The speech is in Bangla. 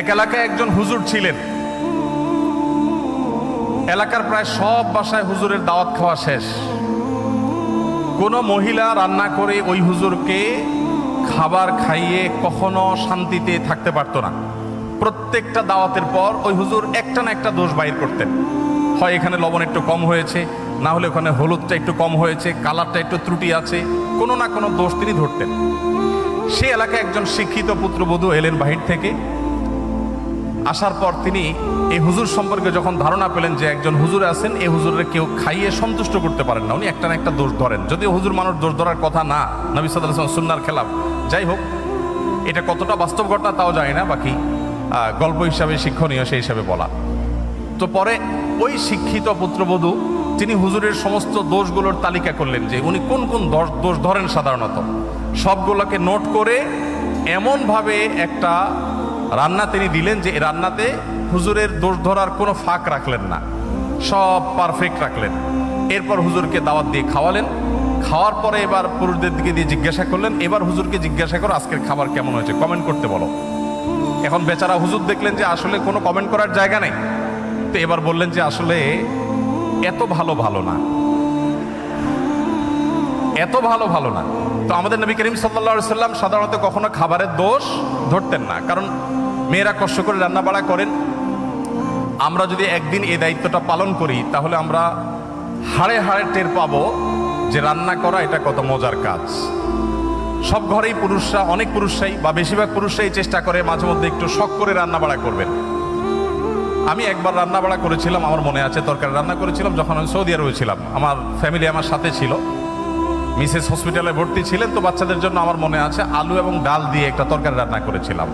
এক এলাকায় একজন হুজুর ছিলেন। এলাকার প্রায় সব বাসায় হুজুরের দাওয়াত খাওয়া শেষ। কোনো মহিলা রান্না করে ওই হুজুরকে খাবার খাইয়ে কখনো শান্তিতে থাকতে পারতো না। প্রত্যেকটা দাওয়াতের পর ওই হুজুর একটা না একটা দোষ বাইর করতেন। হয় এখানে লবণ একটু কম হয়েছে, না হলে ওখানে হলুদটা একটু কম হয়েছে, কালারটা একটু ত্রুটি আছে, কোনো না কোনো দোষ তিনি ধরতেন। সে এলাকায় একজন শিক্ষিত পুত্রবধূ এলেন বাহির থেকে। আসার পর তিনি এই হুজুর সম্পর্কে যখন ধারণা পেলেন যে একজন হুজুর আছেন, এই হুজুরের কেউ খাইয়ে সন্তুষ্ট করতে পারেন না। উনি একটা না একটা দোষ ধরেন। যদিও হুজুর মানুষ দোষ ধরার কথা না, নবী সাল্লাহ সুন্নার খেলাফ। যাই হোক, এটা কতটা বাস্তব ঘটনা তাও জানি না, বাকি গল্প হিসাবে, শিক্ষণীয় সেই হিসাবে বলা। তো পরে ওই শিক্ষিত পুত্রবধূ, তিনি হুজুরের সমস্ত দোষগুলোর তালিকা করলেন যে উনি কোন কোন দোষ ধরেন সাধারণত। সবগুলোকে নোট করে এমনভাবে একটা রান্না তিনি দিলেন যে রান্নাতে হুজুরের দোষ ধরার কোনো ফাঁক রাখলেন না। সব পারফেক্ট রাখলেন। এরপর হুজুরকে দাওয়াত দিয়ে খাওয়ালেন। খাওয়ার পরে এবার পুরুষদের দিকে দিয়ে জিজ্ঞাসা করলেন, এবার হুজুরকে জিজ্ঞাসা করো, আজকের খাবার কেমন হয়েছে? কমেন্ট করতে বলো। এখন বেচারা হুজুর দেখলেন যে, আসলে কোনো কমেন্ট করার জায়গা নেই। তো এবার বললেন যে, আসলে এত ভালো ভালো না। এত ভালো ভালো না। তো আমাদের নবী করিম সাল্লা সাল্লাম সাধারণত কখনো খাবারের দোষ ধরতেন না। কারণ মেয়েরা কষ্ট করে রান্না বাড়া করেন। আমরা যদি একদিন এই দায়িত্বটা পালন করি, তাহলে আমরা হাড়ে হাড়ে টের পাবো যে রান্না করা এটা কত মজার কাজ। সব ঘরেই পুরুষরা, অনেক পুরুষরাই বা বেশিরভাগ পুরুষরাই চেষ্টা করে মাঝে মধ্যে একটু শখ করে রান্না বাড়া করবেন। আমি একবার রান্না বাড়া করেছিলাম, আমার মনে আছে, তরকারি রান্না করেছিলাম যখন আমি সৌদি আরবে ছিলাম। আমার ফ্যামিলি আমার সাথে ছিল। মিসেস হসপিটালে ভর্তি ছিলেন, তো বাচ্চাদের জন্য আমার মনে আছে আলু এবং ডাল দিয়ে একটা তরকারি রান্না করেছিলাম।